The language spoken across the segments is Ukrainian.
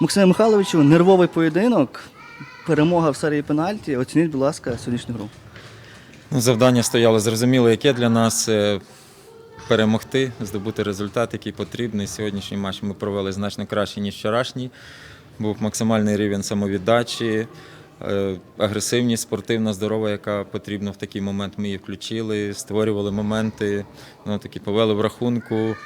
Максиме Михайловичу, нервовий поєдинок, перемога в серії пенальті. Оцініть, будь ласка, сьогоднішню гру. Ну, завдання стояло зрозуміло, яке для нас е, перемогти, здобути результат, який потрібний. Сьогоднішній матч ми провели значно краще, ніж вчорашній. Був максимальний рівень самовіддачі, е, агресивність спортивна, здорова, яка потрібна в такий момент. Ми її включили, створювали моменти, ну, такі повели в рахунку.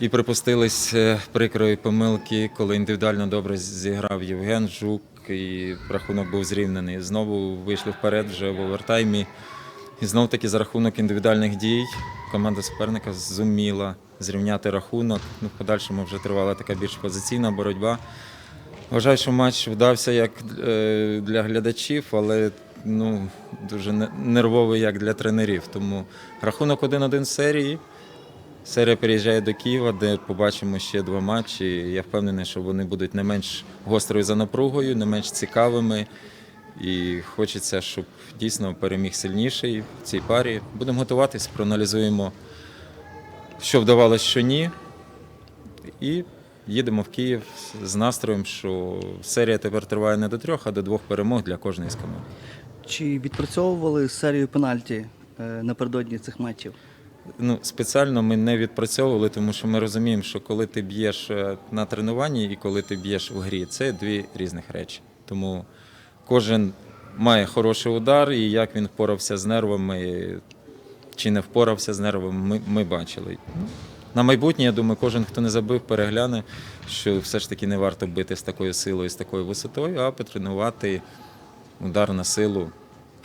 І припустились е, прикрої помилки, коли індивідуально добре зіграв Євген Жук, і рахунок був зрівнений. Знову вийшли вперед вже в овертаймі. І знов таки за рахунок індивідуальних дій команда суперника зуміла зрівняти рахунок. Ну, в подальшому вже тривала така більш позиційна боротьба. Вважаю, що матч вдався як е, для глядачів, але ну, дуже нервовий як для тренерів. Тому рахунок 1-1 серії. Серія переїжджає до Києва, де побачимо ще два матчі. Я впевнений, що вони будуть не менш гострою за напругою, не менш цікавими. І хочеться, щоб дійсно переміг сильніший в цій парі. Будемо готуватись, проаналізуємо, що вдавалося, що ні. І їдемо в Київ з настроєм, що серія тепер триває не до трьох, а до двох перемог для кожної з команд. Чи відпрацьовували серію пенальті е, напередодні цих матчів? Ну, спеціально ми не відпрацьовували, тому що ми розуміємо, що коли ти б'єш е, на тренуванні і коли ти б'єш в грі, це дві різних речі. Тому кожен має хороший удар, і як він впорався з нервами, чи не впорався з нервами, ми, ми бачили. Ну, На майбутнє, я думаю, кожен, хто не забив, перегляне, що все ж таки не варто бити з такою силою, з такою висотою, а потренувати удар на силу,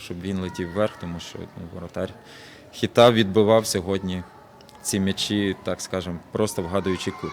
щоб він летів вверх, тому що ну, воротар хітав, відбивав сьогодні ці м'ячі, так скажемо, просто вгадуючи кут.